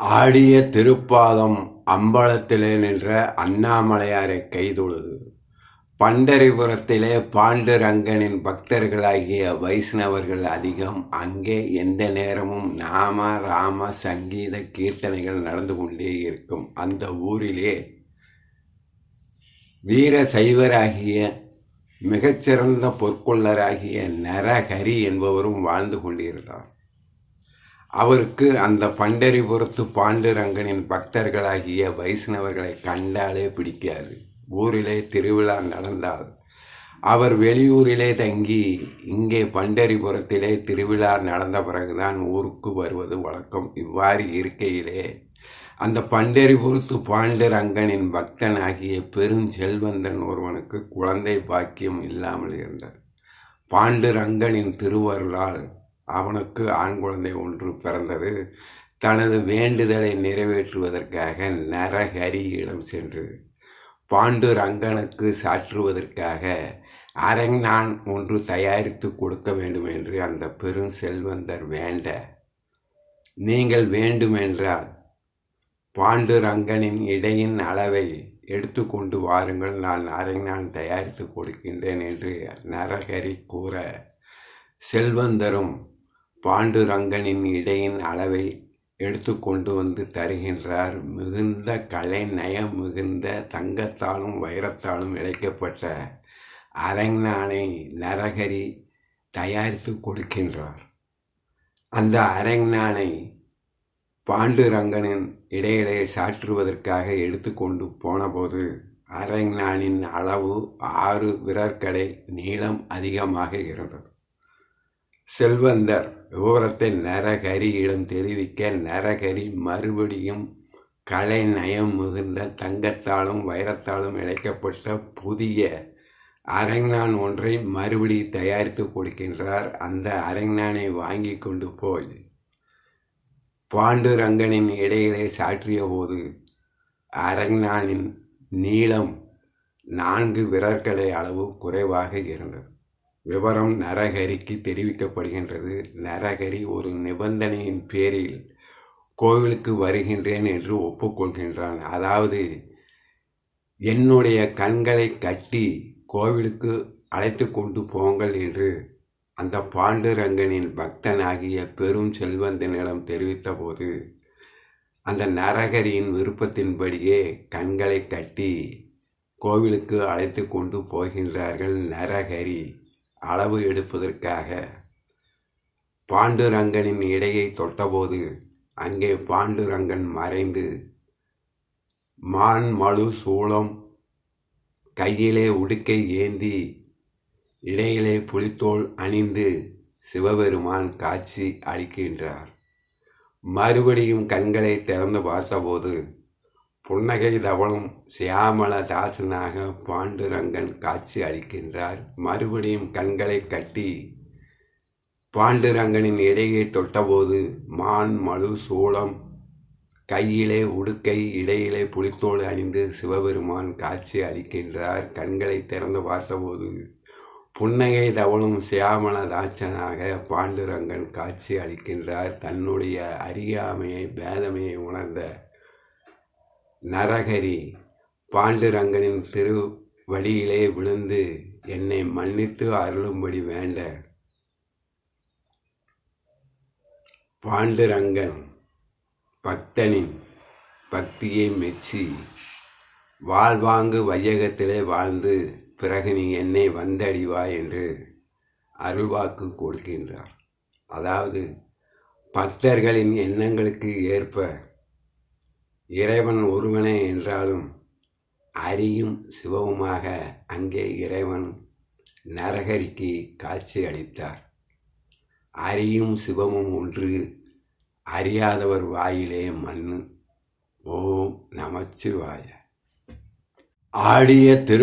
ஆடிய திருப்பாதம் அம்பலத்திலே நின்ற அண்ணாமலையாரை கைதொழுது. பண்டரிபுரத்திலே பாண்டுரங்கனின் பக்தர்களாகிய வைஷ்ணவர்கள் அதிகம். அங்கே எந்த நேரமும் நாம ராம சங்கீத கீர்த்தனைகள் நடந்து கொண்டே இருக்கும். அந்த ஊரிலே வீர சைவராகிய மிகச்சிறந்த பொற்கொள்ளராகிய நரஹரி என்பவரும் வாழ்ந்து கொண்டிருந்தார். அவருக்கு அந்த பண்டரிபுரத்து பாண்டுரங்கனின் பக்தர்களாகிய வைஷ்ணவர்களை கண்டாலே பிடிக்காது. ஊரிலே திருவிழா நடந்தால் அவர் வெளியூரிலே தங்கி இங்கே பண்டரிபுரத்திலே திருவிழா நடந்த பிறகுதான் ஊருக்கு வருவது வழக்கம். இவ்வாறு இருக்கையிலே அந்த பண்டரிபுரத்து பாண்டுரங்கனின் பக்தனாகிய பெருஞ்செல்வந்தன் ஒருவனுக்கு குழந்தை பாக்கியம் இல்லாமல் இருந்தார் பாண்டுரங்கனின் திருவருளால் அவனுக்கு ஆண் குழந்தை ஒன்று பிறந்தது. தனது வேண்டுதலை நிறைவேற்றுவதற்காக நரஹரியிடம் சென்று பாண்டுரங்கனுக்கு சாற்றுவதற்காக அரங்நான் ஒன்று தயாரித்து கொடுக்க வேண்டும் என்று அந்த பெரும் செல்வந்தர் வேண்ட நீங்கள் வேண்டுமென்றால் பாண்டுரங்கனின் இடையின் அளவை எடுத்துக்கொண்டு வாருங்கள். நான் அரங்நான் தயாரித்து கொடுக்கின்றேன் என்று நரஹரி கூற செல்வந்தரும் பாண்டுரங்கனின் இடையின் அளவை எடுத்து கொண்டு வந்து தருகின்றார். மிகுந்த கலை நயம் மிகுந்த தங்கத்தாலும் வைரத்தாலும் இழைக்கப்பட்ட அரங்நானை நரகரி தயாரித்து கொடுக்கின்றார். அந்த அரங்நானை பாண்டுரங்கனின் இடையிலே சாற்றுவதற்காக எடுத்துக்கொண்டு போனபோது அரங்நானின் அளவு ஆறு விரற்கடை நீளம் அதிகமாக இருந்தது. செல்வந்தர். விவரத்தை நரகரியிடம் தெரிவிக்க நரகரி மறுபடியும் கலை நயம் மிகுந்த தங்கத்தாலும் வைரத்தாலும் இழைக்கப்பட்ட புதிய அரங்நான் ஒன்றை மறுபடி தயாரித்து கொடுக்கின்றார். அந்த அரங்நானை வாங்கி கொண்டு போய் பாண்டுரங்கனின் இடையிலே சாற்றிய போது அரங்நானின் நீளம் நான்கு விரற்கடை அளவு குறைவாக இருந்தது. விவரம் நரகரிக்கு தெரிவிக்கப்படுகின்றது. நரகரி ஒரு நிபந்தனையின் பேரில் கோவிலுக்கு வருகின்றேன் என்று ஒப்புக்கொள்கின்றான். அதாவது என்னுடைய கண்களை கட்டி கோவிலுக்கு அழைத்து கொண்டு போங்கள் என்று அந்த பாண்டுரங்கனின் பக்தனாகிய பெரும் செல்வந்தனிடம் தெரிவித்தபோது அந்த நரகரியின் விருப்பத்தின்படியே கண்களை கட்டி கோவிலுக்கு அழைத்து கொண்டு போகின்றார்கள் நரகரி அளவு எடுப்பதற்காக பாண்டுரங்கனின் இடையை தொட்டபோது அங்கே பாண்டுரங்கன் மறைந்து மான் மழு சூளம் கையிலே உடுக்கை ஏந்தி இடையிலே புலித்தோல் அணிந்து சிவபெருமான் காட்சி அளிக்கின்றார். மறுபடியும் கண்களை திறந்து பார்த்தபோது புன்னகை தவளும் சியாமல தாசனாக பாண்டுரங்கன் காட்சி அளிக்கின்றார். மறுபடியும் கண்களை கட்டி பாண்டுரங்கனின் இடையை தொட்டபோது மான் மழு சூளம் கையிலே உடுக்கை இடையிலே புளித்தோடு அணிந்து சிவபெருமான் காட்சி அளிக்கின்றார். கண்களை திறந்து பார்த்தபோது புன்னகை தவளும் சியாமல தாட்சனாக பாண்டுரங்கன் காட்சி அளிக்கின்றார். தன்னுடைய அறியாமையை பேதமையை உணர்ந்த நரகரி பாண்டுரங்கனின் திரு வழியிலே விழுந்து என்னை மன்னித்து அருளும்படி வேண்ட பாண்டுரங்கன் பக்தனின் பக்தியை மெச்சி வாழ்வாங்கு வையகத்திலே வாழ்ந்து பிறகு நீ என்னை வந்தடிவா என்று அருள்வாக்கு கொடுக்கின்றார். அதாவது பக்தர்களின் எண்ணங்களுக்கு ஏற்ப இறைவன் ஒருவனே என்றாலும் அரியும் சிவவுமாக அங்கே இறைவன் நரகரிக்கு காட்சி அளித்தார். அரியும் சிவமும் ஒன்று அறியாதவர் வாயிலே மண்ணு. ஓம் நமச்சிவாய. ஆடிய திரு